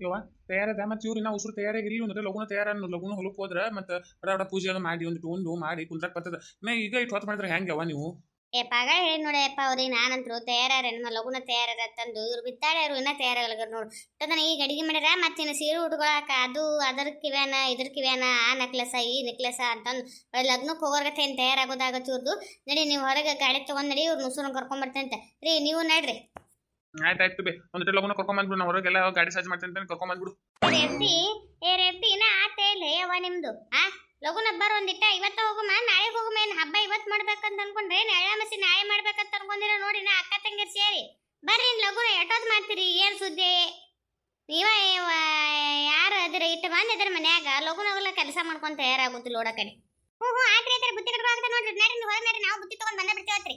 ಯವ್ವ ತಯಾರದ, ಮತ್ತೆ ಇವ್ರು ಇನ್ನ ಉಸಿರು ತಯಾರಾಗಿರ್ಲಿ ಅಂದ್ರೆ ಲಗುನ ತಯಾರ ಲಗುನ ಹೊಲಕ್ಕೆ ಹೋದ್ರ ಮತ್ತೆ ಬಡ ಪೂಜೆ ಎಲ್ಲ ಮಾಡಿ ಒಂದು ಒಂದು ಮಾಡಿ ಕುಂದ್ರಕ್ ಬರ್ತದ. ನಾ ಈಗ ಇಟ್ಟು ಹೊತ್ತು ಮಾಡಿದ್ರೆ ಹೆಂಗವ ನೀವು? ಏ ಪಾಗ ಹೇಳಿ ನೋಡಪ್ಪ ಅವ್ರಿಗೆ ನಾನಂತರು ತಯಾರ ನಮ್ಮ ಲಗುನ ತಯಾರ ತಂದು ಇವ್ರು ಬಿತ್ತಾಡ್ಯಾರು ಇನ್ನೂ ತಯಾರಾಗಲ್ಲ ನೋಡು. ಅದನ್ನ ಈಗ ಅಡಿಗೆ ಮಾಡ್ಯಾರ ಮತ್ತಿನ್ನು ಸೀರೆ ಉಟ್ಕೊಳಕ ಅದು ಅದರ ಕಿವ್ಯಾನ ಇದ್ರ ಆ ನೆಕ್ಲೆಸ ಈ ನೆಕ್ಲೆಸ ಅಂತಂದು ಲಗ್ನಕ್ಕೆ ಹೋಗೋರ್ಗತ್ತೆ ಏನು ತಯಾರಾಗೋದಾಗತ್ತೆ ಇವ್ರದ್ದು ನಡಿ ನೀವು ಹೊರಗೆ ಗಾಡಿ ತಗೊಂಡ್ ನಡಿ ಇವ್ರು ಮುಸುನ ಕರ್ಕೊಂಬರ್ತಂತೆ ರೀ, ನೀವು ನಡ್ರಿ. ಆಯ್ತು ಆಯ್ತು ಬೇ ಒಂದಿಟ್ಟು ಲಗುನ ಕರ್ಕೊಂಬಂದ್ಬಿಡು ನಾವು ಹೊರಗೆಲ್ಲ ಗಾಡಿ ಸಾಜ್ ಮಾಡ್ತೇನೆ ಕರ್ಕೊಂಬಂದ್ಬಿಡು ರೆಬ್ಬಿ ಏ ರೆಬ್ಬಿ ಇನ್ನ ಆತೇ ಇಲ್ಲ ಯವ್ವ ನಿಮ್ದು? ಆ? ಲಗುನ ಬರ ಒಂದಿಟ್ಟ. ಇವತ್ತ ಹೋಗುಮ, ನಾಳೆ ಹೋಗುಮ ಏನ್ ಹಬ್ಬ ಇವತ್ ಮಾಡ್ಬೇಕಂತ ಅನ್ಕೊಂಡ್ರೆ ಎಳ್ಳ ಮಸಿ ನಾಳೆ ಮಾಡ್ಬೇಕಂತ ಅನ್ಕೊಂಡಿರೋ ನೋಡಿ ನಾ ಅಕ್ಕ ತಂಗಿರ್ ಸೇರಿ. ಬರ್ರಿ ಲಗುನ ಎಟೋದ್ ಮಾಡ್ತೀರಿ? ಏನ್ ಸುದ್ದಿ? ನೀವ ಯಾರು ಅದ್ರ? ಇಟ್ಟು ಬಂದಿದ್ರ ಮನ್ಯಾಗ. ಲಗುನ ಅವೆಲ್ಲ ಕೆಲಸ ಮಾಡ್ಕೊಂತ ತಯಾರಾಗುತ್ತಿಲ್ಲ ಓಡ ಕಡೆ. ಹ್ಞೂ ಹ್ಞೂ ಆತ್ರಿ ಆತ್ರಿ, ಬುತ್ತಿ ಕಟ್ಕೊಂಡ್ ನೋಡ್ರಿ. ನೀವು ಹೊರಗೆ ನಡ್ರಿ ನಾವು ಬುತ್ತಿ ತಗೊಂಡ್ ಬಂದ ಬಿಡ್ತೀವತ್ರಿ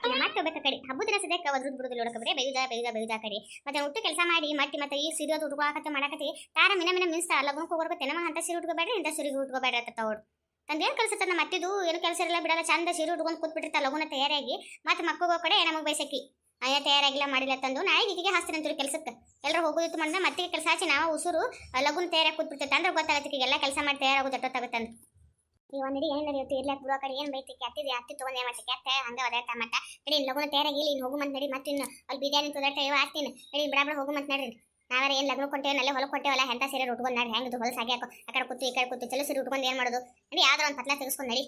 ಇಲ್ಲ ಮತ್ತೆ ಹೋಗ್ಬೇಕ ಕಡೆ. ಹಬ್ಬದ ದಿನ ಸದ್ಯಕ್ಕೆ ಒದ್ರದ್ ಬಿಡುದಿಲ್ಲ ನೋಡಕ ಬರೀ. ಬೇಗ ಬೇಗ ಬೇಗ ಕಡೆ. ಮತ್ತೆ ಊಟ ಕೆಲಸ ಮಾಡಿ ಮಟ್ಟಿ ಮತ್ತೆ ಈ ಸೀರೆ ಉಟ್ಕೊಳಕತ್ತೆ ಮಾಡಕತ್ತಿ. ತಾರ ಮಿನ ಮಿನ ಮಿನ್ಸ್ತ ಲಗ್ನಕ್ಕೆ ಹೋಗ್ಬೇಕು ನಮಗೆ ಅಂತ ಸೀರೆ ಉಟ್ಕೋಬೇಡ್ರಿ ಇಂಥ ಸೀರೆ ಉಟ್ಕೋಬೇಡ್ರಿ ಅಂತ ತಗೋಡು ತಂದು ಏನು ಕೆಲಸ ನಮ್ಮ ಮತ್ತಿದು ಏನು ಕೆಲಸ ಇರಲ್ಲ, ಬಿಡಲ್ಲ. ಚಂದ ಸೀರೆ ಉಟ್ಕೊಂಡು ಕೂತ್ಬಿಟ್ಟಿರ್ತಾ ಲಗುನ ತಯಾರಾಗಿ. ಮತ್ತೆ ಮಕ್ಕಳು ಕಡೆ ನಮಗೆ ಬಯಸಕ್ಕಿ ಅಯ್ಯ, ತಯಾರಾಗಿಲ್ಲ, ಮಾಡಿಲ್ಲ ತಂದು. ನಾಳೆ ಈಗಿಗೆ ಹಾಸ್ತೀನಿ ಅಂತೀರಿ ಕೆಲಸಕ್ಕೆ. ಎಲ್ಲರೂ ಹೋಗೋದಿತ್ತು ಮಾಡಿದ್ರೆ ಮತ್ತೆ ಕೆಲಸ ಹಚ್ಚಿ ನಾವು ಉಸುರು ಲಗುನ ತಯಾರಾಗಿ ಕೂತ್ಬಿಡ್ತೈತೆ ಅಂದ್ರೆ ಗೊತ್ತಾಗತ್ತೆ ಎಲ್ಲ ಕೆಲಸ ಮಾಡಿ ತಯಾರಾಗೋದು ಎಷ್ಟೊತ್ತಾಗುತ್ತಂದು ಈ ಒಂದಿಡಿ ಏನು ನಡೆಯುತ್ತೆ ಇರ್ಲಾಕ್ ಬಿಡೋ ಕಡೆ ಏನು ಬೈತಿ? ಕೆತ್ತಿದ್ವಿ ಅತ್ತಿ ತಗೊಂಡು ಮತ್ತೆ ಕೆತ್ತ, ಹಂಗೆ ಒದಾಡ್ತಾ ಮತ್ತ? ನಡಿ ಇನ್ನು ಲಗುನ ತಯಾರಾಗಿ ಇಲ್ಲಿ ಹೋಗು ಮಂತ್ ನಡಿ ಮತ್ತಿನ್ನು ಅಲ್ಲಿ ಬಿರಿಯಾನಿ ತೊದಟ್ಟ ಇವ ಹಾಕ್ತೀನಿ ನಡಿ ಬಿಡ ಬಿಡ, ಹೋಗು ಮಂತ್ ನಡ್ರಿ. ನಾವೇ ಏನು ಲಗ್ನ ಕೊಟ್ಟೇವೆ ಅಲ್ಲೇ ಹೊಲಕ್ಕೆ ಕೊಟ್ಟೇವಲ್ಲ ಎಂತ ಸೀರೆ ಉಟ್ಕೊಂಡು ಹೆಂಗೆ ಹೊಲ ಸಾಗಿ ಹಾಕೋ? ಆ ಕಡೆ ಕೂತು, ಈ ಕಡೆ ಕೂತು, ಚಲೋ ಸೀರೆ ಏನು ಮಾಡೋದು? ನಡಿ, ಯಾವ್ದಾರ ಒಂದು ಪತ್ಲ ತೆಗೆಸ್ಕೊಂಡು ನಡಿ.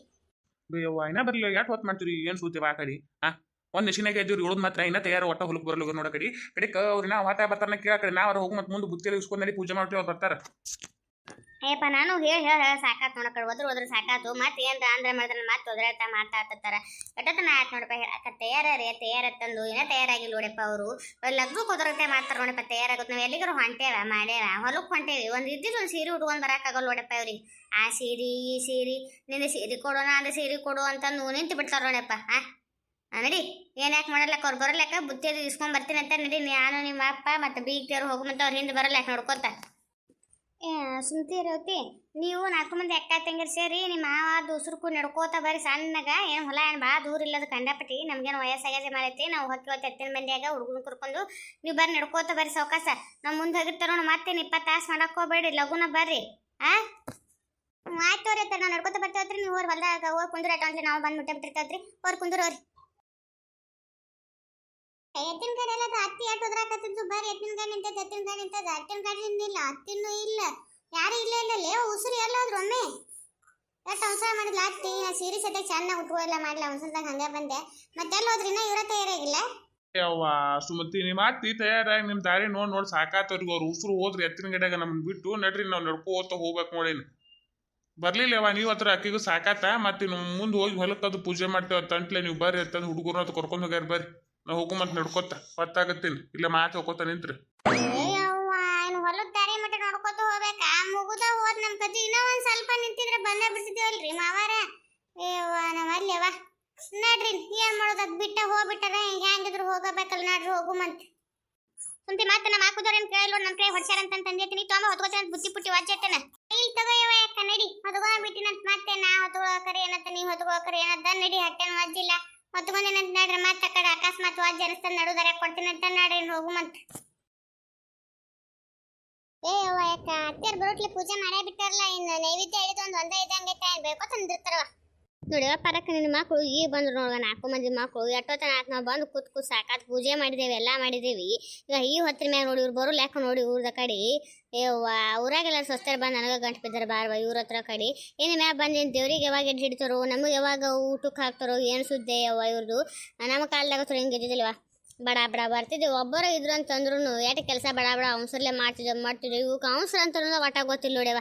ಬೇ, ಯವ್ವ, ಇನ್ನ ಬರ್ಲಿ ಯಾಕೆ ಹೊತ್ತು ಮಾಡ್ತೀರಿ? ಏನು ಸೂತಿ ಆ ಕಡೆ. ಹಾ ಒಂದು ನಿಶಿನಾಗ ಇದ್ದೀರಿ ಉಳಿದ್ ಮಾತ್ರ, ಇನ್ನ ತಯಾರು ಒಟ್ಟ ಹೊಲಕ್ಕೆ ಬರ್ಲಿ ನೋಡ ಕಡೆ. ಕಡೆಕ ಅವ್ರನ್ನ ವಾತ ಬರ್ತಾರ ಕೇಳ ನಾವು ನಾವು ಹೋಗಿ ಮತ್ತೆ ಮುಂದೆ ಬುತ್ತಿಯಲ್ಲಿ ನಡಿ, ಪೂಜೆ ಮಾಡ್ತೀವಿ, ಅವ್ರು ಬರ್ತಾರ. ಅಯ್ಯಪ್ಪ ನಾನು ಹೇಳಿ ಹೇಳಿ ಹೇಳಿ ಸಾಕಾತು ಒದ್ರು ಹೋದ್ರೆ ಸಾಕಾತು. ಮತ್ತೆ ಏನ್ರ ಆಂಧ್ರ ಮಾಡಿದ್ರೆ ಮತ್ತೆ ಒದರಾಡ್ತಾ ಮಾತಾಡ್ತಾರ ಕಟ್ಟತನ ಆಯ್ತು ನೋಡಪ್ಪ ಹೇಳಕ್ಕ ತಯಾರೇ ತಯಾರ ತಂದು. ತಯಾರಾಗಿ ತಯಾರಾಗಿಲ್ಲ ನೋಡಪ್ಪ ಅವರು. ಲಗ್ನಕ್ಕೆ ಹೋದ್ರತೆ ಮಾಡ್ತಾರ ನೋಡಪ್ಪ ತಯಾರಾಗುತ್ತೆ. ನಾವು ಎಲ್ಲಿಗಾರು ಹೊಂಟೇವ ಮಾಡೇವ ಹೊಲಕ್ಕೆ ಹೊಂಟೇವಿ. ಒಂದು ಇದ್ದಿದ್ದು ಒಂದು ಸೀರೆ ಉಟ್ಕೊಂಡು ಬರೋಕ್ಕಾಗಲ್ಲ ನೋಡಪ್ಪ ಅವ್ರಿಗೆ ಆ ಸೀರೆ ಈ ಸೀರೆ ನಿನ್ನ ಸೀರೆ ಕೊಡೋಣ ಅಂದ್ರೆ ಸೀರೆ ಕೊಡು ಅಂತಂದು ನಿಂತು ಬಿಡ್ತಾರ ನೋಡಪ್ಪ ಆ, ನಡಿ. ಏನ್ ಯಾಕೆ ಮಾಡಲ್ಲಕ್ಕ ಅವ್ರು ಬರಲ್ಲಕ್ಕ? ಬುತ್ತಿ ಇಸ್ಕೊಂಡ್ ಬರ್ತೀನಿ ಅಂತ ನಡಿ. ನಾನು ನಿಮ್ಮ ಅಪ್ಪ ಮತ್ತೆ ಬೀಗ್ತಿಯವ್ರು ಹೋಗು ಮತ್ತೆ ಅವ್ರು ಹಿಂದೆ ಬರಲ್ಲ ನೋಡ್ಕೊತ? ಸುಮ್ತಿ ಇರೋತಿ ನೀವು ನಾಲ್ಕು ಮಂದಿ ಅಕ್ಕ ತಂಗಿರ್ ಸೇರಿ ನಿಮ್ಮ ಮಾವ ದೂಸರು ಕೂಡ ನಡ್ಕೋತ ಬರ್ರಿ ಸಣ್ಣಗ. ಏನು ಹೊಲ ಏನು ಭಾಳ ದೂರ ಇಲ್ಲದ ಕಂಡಪಟ್ಟಿ. ನಮ್ಗೇನು ವಯಸ್ಸಾಗ್ಯಾಜೆ ಮಾಡೈತಿ. ನಾವು ಹೊತ್ತಿವತ್ತು ಎತ್ತಿನ ಮಂದಿಯಾಗ ಹುಡುಗನ ಕರ್ಕೊಂಡು ನೀವು ಬರ್ರಿ ನಡ್ಕೋತ ಬರ್ರಿ ಸಾವಕಾಶ ನಾವು ಮುಂದೆ ಹೋಗಿರ್ತಾರ ಮತ್ತೇನು ಇಪ್ಪತ್ತು ತಾಸು ಮಾಡಕ್ಕೆ ಹೋಗ್ಬೇಡ್ರಿ, ಲಗುನ ಬರ್ರಿ. ಆ? ಆಯ್ತು ರೀ ನಾವು ನಡ್ಕೋತ ಬರ್ತೇವೆ ನೀವು ಅವ್ರು ಹೊಲ್ದಾಗ ಹೋಗಿ ಕುಂದ್ರ ನಾವು ಬಂದು ಮುಟ್ಟೆ ಬಿಟ್ಟಿರ್ತೈತ್ರಿ ಅವ್ರು ಕುಂದ್ರೋರಿ. ಎತ್ತಿನ ಕಡೆ ಎಲ್ಲ ಹತ್ತಿ ಎಟ್ಟು ಹೋದ್ರಾಕತ್ತಿದ್ದು ಬರ್ರಿ, ಎತ್ತಿನ ಗಾಡಿ ನಿಂತದ ಎತ್ತಿನ ಗಾಡಿ ಎತ್ತಿನ ಗಾಡಿ ಇಲ್ಲ ಹತ್ತಿನೂ ಇಲ್ಲ. ಯಾರು ಇಲ್ಲ ಇಲ್ಲ, ಲೇ ಉಸಿರು ಎಲ್ಲಾದ್ರು ಒಮ್ಮೆ. ಸಂಸಾರ ಅವಸರ ಮಾಡಿದ್ಲ ಹತ್ತಿ ಆ ಸೀರೆ ಸದ್ಯ ಚೆನ್ನಾಗಿ ಉಟ್ಕೋಲ್ಲ ಮಾಡಲ್ಲ ಒಂದ್ಸಲ್ದಾಗ ಹಂಗೆ ಬಂದೆ. ಮತ್ತೆಲ್ಲ ಹೋದ್ರಿ ಇವರ ತಯಾರಾಗಿಲ್ಲ ಯವ್ವ ಸುಮತಿ ನಿಮ್ಮ ಅತ್ತಿ ತಯಾರಾಗಿ ನಿಮ್ಮ ದಾರಿ ನೋಡಿ ನೋಡಿ ಸಾಕಾತವ್ರಿಗೆ ಅವ್ರು ಉಸಿರು ಹೋದ್ರಿ ಎತ್ತಿನ ಗಿಡಗ ನಮ್ಮನ್ನ ಬಿಟ್ಟು ನಡ್ರಿ, ನಾವು ನಡ್ಕೋತ ಹೋಗ್ಬೇಕು ಬರ್ಲಿಲ್ಲ ಯವ್ವ ನೀವು ಹತ್ರ ಅಕ್ಕಿಗೂ ಸಾಕಾತ, ಮತ್ತೆ ಮುಂದೆ ಹೋಗಿ ಹೊಲಕ್ಕೆ ಅದು ಪೂಜೆ ಮಾಡ್ತೇವೆ, ತಂಟ್ಲೆ, ನೀವು ಬರ್ರಿ ಅಂತಂದು ಹುಡುಗರು ಅಂತ ಕರ್ಕೊಂಡು ಹೋಗ್ಯಾರ ಬರ್ರಿ. ನಾವು ಹೋಗು ಮತ್ತೆ ನಡ್ಕೋತ. ಹೊತ್ತಾಗತ್ತೀನಿ? ಇಲ್ಲ ಮಾತು ಹೋಗೋತ ನಿಂತ್ರಿ. ಏನು ಹೊಲದ ದಾರಿ ಮಟ್ಟ ನೋಡ್ಕೊತ ಹೋಗ್ಬೇಕಾ? ಮುಗುದ ಹೋದ್ ನಮ್ ಕತಿ ಇನ್ನೂ ಒಂದ್ ಸ್ವಲ್ಪ ನಿಂತಿದ್ರೆ ಬಂದೇ ಬಿಡ್ತಿದ್ದೇವಲ್ರಿ ಮಾವಾರ. ನಾವಲ್ಲವ ನಡ್ರಿ, ಏನ್ ಮಾಡೋದು? ಅದ್ ಬಿಟ್ಟ ಹೋಗ್ಬಿಟ್ಟಾರ ಹಿಂಗ ಹೆಂಗಿದ್ರು ಹೋಗಬೇಕಲ್ಲ ನಡ್ರಿ ಹೋಗು ಮಂತ್ ಸುಮ್ತಿ ಮತ್ತೆ ನಮ್ಮ ಹಾಕುದವ್ರೇನ್ ಕೇಳಲ್ಲ ನಮ್ಮ ಕೈ ಹೊಡ್ಸ್ಯಾರ ಅಂತ ತಂದಿರ್ತೀನಿ ತೊಂಬ ಅಂತ ಬುತ್ತಿ ಪುಟ್ಟಿ ವಾಚೇತನ ಇಲ್ಲಿ ತಗೋಯವ ಕನ್ನಡಿ ನಡಿ. ಹೊತ್ಕೊಂಡ್ ಬಿಟ್ಟಿನಂತ ಮತ್ತೆ ನಾ ಹೊತ್ಕೊಳಕರೆ ಏನಂತ ನೀ ಹೊತ್ಕೊಳಕರೆ ಏನಂತ ನಡಿ ಹಟ್ಟೆನ ವಜ್ಜಿಲ್ಲ ಹೊತ್ಕೊಂಡೇನಂತ ನಡ್ರಿ ಮತ್ತೆ ಕಡೆ ಅಕಸ್ಮಾತ್ ವಾಜ್ ಅನಿಸ್ತಾನ ನಡುದಾರ, ಕೊಡ್ತೀನಿ ಅಂತ ನಡ್ರಿ ಹೋಗು ಮಂತ್ ಏ ಅವ್ವ ಯಾಕ, ಅತ್ತೆಯರ್ ಬರೋಟ್ಲಿ ಪೂಜೆ ಮಾಡೇ ಬಿಟ್ಟಾರಲ್ಲ ಇನ್ನು? ನೈವೇದ್ಯ ಹಿಡಿದು ಒಂದು ಒಂದೇ ಇದ್ದಂಗೆ ಬೇಕೋ ತಂದಿರ್ತಾರವ ನೋಡಿ ಪರಕ್ಕೆ ನಿನ್ನ ಮಕ್ಕಳು ಈಗ ಬಂದ್ರು ನೋಡುವ ನಾಲ್ಕು ಮಂದಿ ಮಕ್ಕಳು ಎಷ್ಟೋ ಆತ್ ನಾವು ಬಂದು ಕೂತ್ ಕೂತ್ ಸಾಕಾತ್, ಪೂಜೆ ಮಾಡಿದೇವಿ ಎಲ್ಲ ಮಾಡಿದೇವಿ ಈಗ ಈ ಹೊತ್ತಿನ ಮ್ಯಾಗ ನೋಡಿ, ಇವ್ರು ಬರೋ ಲೆಕ್ಕ ನೋಡಿ ಊರ್ದ ಕಡೆ. ಊರಾಗೆಲ್ಲ ಸ್ವಸ್ಥರು ಬಂದು ನನಗೆ ಗಂಟು ಬಿದ್ದಾರೆ ಬಾರ್ವ, ಇವ್ರ ಹತ್ರ ಕಡೆ. ಏನು ಮ್ಯಾಗ ಬಂದು ದೇವ್ರಿಗೆ ಯಾವಾಗ ಹಿಡಿತಾರೋ, ನಮಗೆ ಯಾವಾಗ ಊಟಕ್ಕೆ ಹಾಕ್ತಾರೋ, ಏನು ಸುದ್ದಿ ಯವ್ವ ಇವ್ರದು? ನಮ್ಮ ಕಾಲದಾಗ ಥರ ಹಿಂಗೆ ಇದ್ದಿದ್ದಿಲ್ವ? ಬಡ ಬಡ, ಬರ್ತಿದ್ವಿ. ಒಬ್ಬರು ಇದ್ರು ಅಂತಂದ್ರು ಎಟ್ಟ ಕೆಲಸ ಬಡ ಬಡ ಅವಸರ್ಲೆ ಮಾಡ್ತಿದ್ವಿ ಮಾಡ್ತಿದ್ವಿ. ಇವಕ್ಕೆ ಅವಸರ ಅಂತ ಒಟ್ಟಾಗ ಗೊತ್ತಿಲ್ಲ ನೋಡ್ಯವ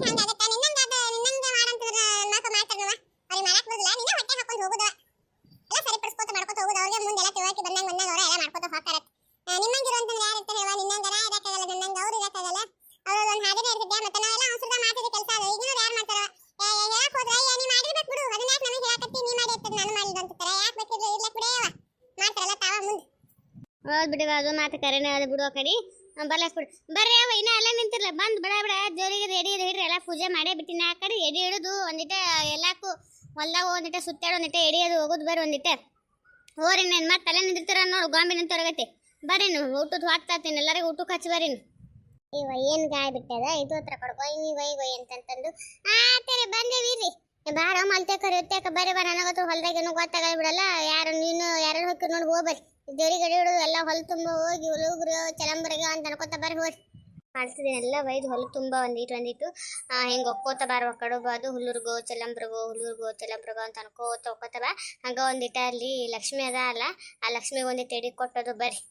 ಹೌದು ಬಿಡಿ ಅದು ಮಾತು ಕರೆನೇ ಅದು ಬಿಡುವ ಕಡಿ. ಬರ್ಲಾಸ್ಬಿಡು ಬರ್ರಿ ಅವ ಇನ್ನ ಎಲ್ಲ ನಿಂತಿರ್ಲ. ಬಂದ್ ಬಡ ಬಡ ಜೋರಿಗೆ ರೆಡಿ ಹಿಡ್ರಿ, ಎಲ್ಲ ಪೂಜೆ ಮಾಡೇ ಬಿಟ್ಟಿನ. ಆ ಕಡೆ ಎಡಿ ಹಿಡಿದು ಒಂದಿಟ ಎಲ್ಲಾಕು ಹೊಲ್ದಾಗ ಒಂದಿಟ ಸುತ್ತಾಡ, ಒಂದಿಟ ಅದು ಹೋಗೋದು ಬರ್ರಿ ಒಂದಿಟ. ಹೋರಿ, ನಾನು ಮತ್ತೆ ತಲೆ ನಿಂತಿರ್ತಾರ ನೋಡಿ ಗಾಂಬಿ ನಿಂತೊರಗತಿ ಬರ್ರಿ ನೀವು ಊಟದ ಹಾಕ್ತಾತೀನಿ ಎಲ್ಲರಿಗೂ ಊಟಕ್ಕೆ ಹಚ್ಚಿ ಬರ್ರಿ. ಇವ ಏನ್ ಗಾಯ ಬಿಟ್ಟದ? ಇದು ಹತ್ರ ಕೊಡ್ಕೊ, ಇವ ಗೊಯ್ ಗೊಯ್ ಅಂತಂತಂದು ಆ tere ಬಂದೇವಿರಿ ಬಾರ ಮಲ್ತೆ ಕರೆಯುತ್ತೆ ಬರೀ ಬಾ ನನಗತ್ತು ಹೊಲ್ದಾಗ ಏನು ಗೊತ್ತಾಗಲ್ಲ ಬಿಡಲ್ಲ. ಯಾರು ನೀನು ಯಾರು ಹೋಗಿ ನೋಡಿ ಹೋಗ್ಬರಿ ದೇವ್ರಿ ಗಡಿ ಹಿಡಿದು ಎಲ್ಲ ಹೊಲ ತುಂಬ ಹೋಗಿ ಹುಡುಗರು ಚಲಂಬರಿಗೆ ಅಂತ ಅನ್ಕೋತ ಬರ್ರಿ ಹೋರಿ ಮಾಡ್ತಿದ್ದೀನಿ ಎಲ್ಲ ಒಯ್ದು ಹೊಲ ತುಂಬ ಒಂದಿಟ್ಟು. ಒಂದಿಟ್ಟು ಹಿಂಗೆ ಒಕ್ಕೋತ ಬಾರ ಕಡುಬು ಅದು ಹುಲ್ಲುರ್ಗೋ, ಚಲಂಬ್ರಿಗೋ ಹುಲ್ಲುರ್ಗೋ, ಚಲಂಬ್ರಿಗೋ ಅಂತ ಅನ್ಕೋತ ಒಕ್ಕೋತ ಬಾ. ಹಂಗ ಒಂದಿಟ ಅಲ್ಲಿ ಲಕ್ಷ್ಮಿ ಅದ ಅಲ್ಲ, ಆ ಲಕ್ಷ್ಮಿಗೆ ಒಂದಿಟ್ಟು ಎಡಿ ಕೊಟ್ಟದು ಬರ್ರಿ.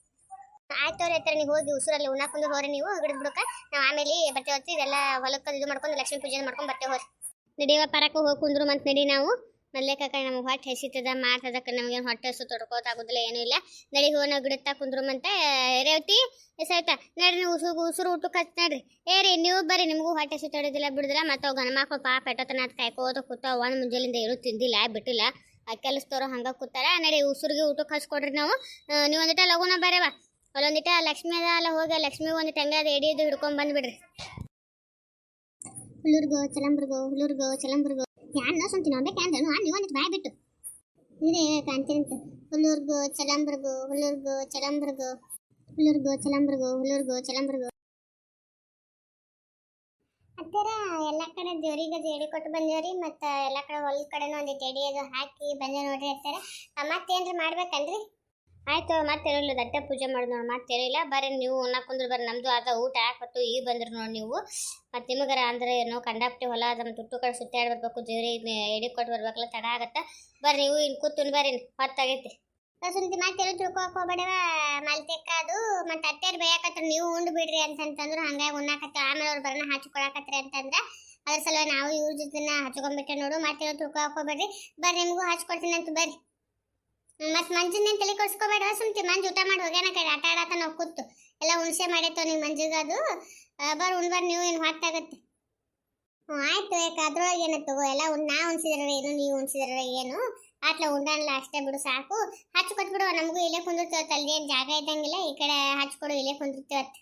ಆಯ್ತು ಅವ್ರ ಹತ್ರ ನೀವು ಹೋಗಿ ಉಸುರಲ್ಲಿ ಉಣ್ಣಾಕೊಂಡು ಹೋರಿ ನೀವು, ಹಿಡಿದು ನಾವು ಆಮೇಲೆ ಬರ್ತೇವೆ ಇದೆಲ್ಲ ಹೊಲಕ್ಕೆ ಇದು ಮಾಡ್ಕೊಂಡು ಲಕ್ಷ್ಮೀ ಪೂಜೆ ಮಾಡ್ಕೊಂಡು ಬರ್ತೇವೆ ಹೋರಿ ನಡಿಯವ ಪರಕ್ಕೆ ಹೋಗಿ ಕುಂದ್ರು ಮತ್ತೆ ನಡಿ ನಾವು. ಮಲ್ಲೇಕಾಕ ನಮಗೆ ಹೊಟ್ಟೆ ಹೆಸಿತದ ಮಾಡ್ತದಕ್ಕೆ ನಮಗೆ ಹೊಟ್ಟೆ ಹಸು ತೊಡ್ಕೋತಾಗುದಿಲ್ಲ ಏನೂ ಇಲ್ಲ. ನಡಿ ಹೋಗಿ ನಾವು ಕುಂದ್ರು ಮಂತ. ರೇವತಿ ಸೈತ ನಡ್ರಿ ಉಸುರು ಉಸುರು ಊಟಕ್ಕೆ ಹಚ್ಚಿ ನಡ್ರಿ. ಏ, ರೀ, ನೀವು ಬರ್ರಿ, ನಿಮಗೂ ಹೊಟ್ಟೆ ಹಸು ತೊಡೋದಿಲ್ಲ, ಬಿಡುದಿಲ್ಲ. ಮತ್ತು ಅವು ಗಣ ಮಕ್ಕಳು ಪಾಪ ಎಟ್ಟತನ ಅದು ಕಾಯ್ಕೋತ ಕೂತ ಒಂದು ಮುಂಜಾಲಿಂದ ಏನೂ ತಿಂದಿಲ್ಲ, ಬಿಟ್ಟಿಲ್ಲ. ಆ ಕೆಲಸದವ್ರು ಹಂಗೆ ಕೂತಾರ. ನಡಿ ಉಸುರಿಗೆ ಊಟಕ್ಕೆ ಹಚ್ಕೊಡ್ರಿ ನಾವು. ನೀವು ಒಂದಿಟ ಲಗುನ ಬರೇವ. ಅಲ್ಲೊಂದಿಟ ಲಕ್ಷ್ಮೀ ಅದ, ಅಲ್ಲ ಹೋಗಿ ಲಕ್ಷ್ಮಿ ಒಂದು ಹಂಗೆ ಅದು ಎಡಿಯೋದು ಹಿಡ್ಕೊಂಡ್ ಬಂದ್ಬಿಡ್ರಿ ಹುಲ್ಲುರ್ಗೋ, ಚಲಂಬ್ರಿಗೋ ಹುಲ್ಲುರ್ಗೋ, ಚಲಂಬ್ರಿಗೋ. ಯಾರನ್ನ ಸ್ವಂತ ನಾವು ಬೇಕಂದ್ರೆ ನೀವು ಒಂದಿಟ್ಟು ಬಾಯ್ ಬಿಟ್ಟು. ಇದೇ ಕಾಣ್ತೀರಂತ ಹುಲ್ಲುರ್ಗೋ, ಚಲಂಬ್ರಿಗೋ ಹುಲ್ಲುರ್ಗೋ ಚಲಂಬ್ರಿಗೋ. ಹುಲ್ಲುರ್ಗೋ ಚಲಂಬ್ರಿಗೋ ಹುಲ್ಲುರ್ಗೋ, ಚಲಂಬ್ರಿಗೋ. ಅತ್ತರ ಎಲ್ಲ ಕಡೆ ದೇವ್ರಿಗೆ ಅದು ಎಡಿ ಕೊಟ್ಟು ಬಂದೇವ್ರಿ, ಮತ್ತು ಎಲ್ಲ ಕಡೆ ಹೊಲ್ ಕಡೆನೂ ಒಂದು ಎಡಿ ಅದು ಹಾಕಿ ಬಂದೆ ನೋಡ್ರಿ ಅತ್ತರ ಮತ್ತೇನ್ರಿ ಮಾಡ್ಬೇಕನ್ರಿ ಆಯ್ತು ಮತ್ತೇನಿಲ್ಲ ದಟ್ಟ ಪೂಜೆ ಮಾಡೋದು ನೋಡಿ ಮತ್ತೇನಿಲ್ಲ ಬರ್ರಿ, ನೀವು ಉಣ್ಣಾಕ್ ಕುಂದ್ರು ಬರ್ರಿ, ನಮ್ದು ಅದ ಊಟ ಹಾಕ್ಬಿಟ್ಟು ಈಗ ಬಂದ್ರು ನೋಡಿ ನೀವು. ಮತ್ತು ನಿಮಗರ ಅಂದ್ರೆ ಏನೋ ಕಂಡಾಪ್ಟಿ ಹೊಲ ಅದ ಮತ್ತು ತುಟ್ಟು ಕಡೆ ಸುತ್ತಾಡಿ ಬರ್ಬೇಕು ದೇವ್ರಿಗೆ ಎಡಿ ಕೊಟ್ಟು ಬರ್ಬೇಕಲ್ಲ, ತಡ ಆಗತ್ತೆ. ಬರ್ರಿ, ನೀವು ಇನ್ ಕೂತು ಬರ್ರಿ ಹೊತ್ತಾಗೈತಿ ಸುಂತಿ ಮತ್ತೆ ತಿಳ್ಕೊಕ್ ಹೋಗ್ಬೇಡವ? ಮಲ್ತೆಕ್ಕ ಅದು, ಮತ್ತೆ ಅತ್ತೆಯರ್ ಬೇಯಕತ್ರ, ನೀವು ಉಂಡು ಬಿಡ್ರಿ ಅಂತಂತಂದ್ರು, ಹಂಗಾಗಿ ಉಣ್ಣಾಕತ್ತ ಆಮೇಲೆ ಅವ್ರು ಬರೋಣ ಹಚ್ಕೊಳಕತ್ರಿ ಅಂತಂದ್ರೆ, ಅದ್ರ ಸಲುವಾಗಿ ನಾವು ಇವ್ರ ಜೊತೆನ ಹಚ್ಕೊಂಡ್ಬಿಟ್ಟೆ ನೋಡು, ಮತ್ತೆ ತಿಳ್ಕೊಕ್ ಹೋಗ್ಬೇಡ್ರಿ. ಬರ್ರಿ, ನಿಮಗೂ ಹಚ್ಕೊಡ್ತೀನಿ ಅಂತ ಬರ್ರಿ. ಮತ್ ಮಂಜುನೇ ತಲೆ ಕೊಡ್ಸ್ಕೊಬೇಡ ಸುಮ್ತಿ ಮಂಜು ಊಟ ಮಾಡಿ ಹೋಗ್ಯಾನ ಕಡೆ, ಆಟ ಆಡತ್ತ ನಾವು ಕೂತು. ಎಲ್ಲ ಹುಣಸೆ ಮಾಡೈತೋ ನೀವು ಮಂಜುಗ ಅದು. ಬರ್ ಉಣ್ ಬರ್ ನೀವು, ಏನು ಹೊತ್ತಾಗತ್ತೆ ಹ್ಞೂ, ಆಯ್ತು ಯಾಕೆ ಅದ್ರೊಳಗೆ ಏನು ತಗೋ, ಎಲ್ಲ ನಾ ಉಣ್ಸಿದ್ರ ಏನು, ನೀವು ಉಣ್ಸಿದ್ರ ಏನು? ಆಟ್ಲ ಉಂಡಲ್ಲ ಅಷ್ಟೇ ಬಿಡು ಸಾಕು. ಹಚ್ಚಿ ಕೊಟ್ಬಿಡು ನಮಗೂ ಇಲ್ಲೇ ಕುಂದಿರ್ತೀವತ್ತು ಏನು ಜಾಗ ಇದ್ದಂಗಿಲ್ಲ, ಈ ಕಡೆ ಹಚ್ಕೊಡು, ಇಲ್ಲೇ ಕುಂದಿರ್ತೀವತ್ತು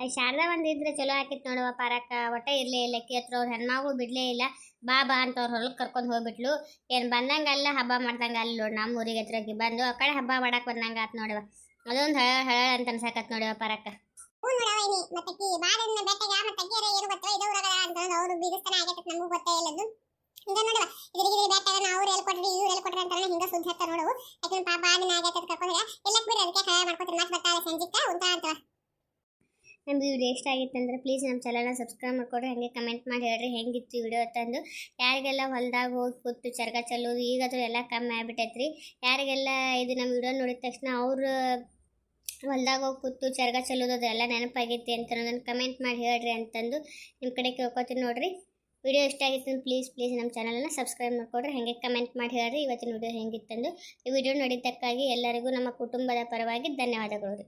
ಅಲ್ಲಿ ಶಾರದಾ ಒಂದು ಇದ್ರೆ ಚಲೋ ಆಕಿತ್ತು ನೋಡುವ ಪಾರಕ್ಕ. ಒಟ್ಟ ಇರ್ಲೇ ಇಲ್ಲ ಅಕ್ಕಿ ಹತ್ರ. ಅವ್ರ ಹೆಣ್ಮಗು ಬಿಡಲೇ ಇಲ್ಲ. ಬಾ ಬಾ ಅಂತ ಅವ್ರ ಹೊಲಕ್ಕೆ ಕರ್ಕೊಂಡು ಹೋಗ್ಬಿಟ್ಲು. ಏನು ಬಂದಂಗ ಅಲ್ಲ, ಹಬ್ಬ ಮಾಡ್ದಂಗ ಅಲ್ಲಿ ನೋಡಿ ನಮ್ಮ ಊರಿಗೆ ಹತ್ರಕ್ಕೆ ಬಂದು ಆ ಕಡೆ ಹಬ್ಬ ಮಾಡಕ್ ಬಂದಂಗ ಆತ್ ನೋಡುವ ಅದೊಂದು ಹಳ ಹಳ ಅಂತ ಅನ್ಸಕತ್ ನೋಡುವ ಪಾರಕ್ಕ ನೋಡುವ ಸುದ್ದಿ ಹತ್ತ ನೋಡು ಯಾಕಂದ್ರೆ ಪಾಪ ಅದನ್ನ ಆಗೈತೆ ಕರ್ಕೊಂಡ್ರೆ ಎಲ್ಲಕ್ಕೆ ಬಿಡ್ರಿ ಅದಕ್ಕೆ ಸಹಾಯ ಮಾಡ್ಕೊತಾರೆ ಮತ್ತೆ ಬರ್ತಾಳೆ ಸಂಜಿಕ್ಕ, ಉಂಟ ಅಂತ ನಮ್ಗೆ ವಿಡಿಯೋ ಇಷ್ಟ ಆಗಿತ್ತು ಅಂದರೆ ಪ್ಲೀಸ್ ನಮ್ಮ ಚಾನಲ್ನ ಸಬ್ಸ್ಕ್ರೈಬ್ ಮಾಡಿಕೊಡ್ರಿ, ಹಾಗೆ ಕಮೆಂಟ್ ಮಾಡಿ ಹೇಳ್ರಿ ಹೆಂಗಿತ್ತು ವಿಡಿಯೋ ತಂದು. ಯಾರಿಗೆಲ್ಲ ಹೊಲ್ದಾಗ ಹೋಗಿ ಕೂತು ಚರ್ಗ ಚೆಲ್ಲೋದು ಈಗಾದ್ರೂ ಎಲ್ಲ ಕಮ್ಮಿ ಆಗ್ಬಿಟ್ಟೈತ್ರಿ. ಯಾರಿಗೆಲ್ಲ ಇದು ನಮ್ಮ ವಿಡಿಯೋ ನೋಡಿದ ತಕ್ಷಣ ಅವರು ಹೊಲ್ದಾಗ ಹೋಗಿ ಕೂತು ಚರ್ಗ ಚೆಲ್ಲೋದು ಅದೆಲ್ಲ ನೆನಪಾಗೈತಿ ಅಂತ ಅನ್ನೋದನ್ನು ಕಮೆಂಟ್ ಮಾಡಿ ಹೇಳ್ರಿ ಅಂತಂದು ನಿಮ್ಮ ಕಡೆ ಕೇಳ್ಕೊತೀನಿ ನೋಡಿರಿ. ವಿಡಿಯೋ ಇಷ್ಟ ಆಗಿತ್ತು ಪ್ಲೀಸ್ ಪ್ಲೀಸ್ ನಮ್ಮ ಚಾನಲನ್ನು ಸಬ್ಸ್ಕ್ರೈಬ್ ಮಾಡಿಕೊಡ್ರಿ, ಹಾಗೆ ಕಮೆಂಟ್ ಮಾಡಿ ಹೇಳ್ರಿ ಇವತ್ತಿನ ವಿಡಿಯೋ ಹೆಂಗಿತ್ತಂದು. ಈ ವಿಡಿಯೋ ನೋಡಿದ್ದಕ್ಕಾಗಿ ಎಲ್ಲರಿಗೂ ನಮ್ಮ ಕುಟುಂಬದ ಪರವಾಗಿ ಧನ್ಯವಾದಗಳು ರೀ.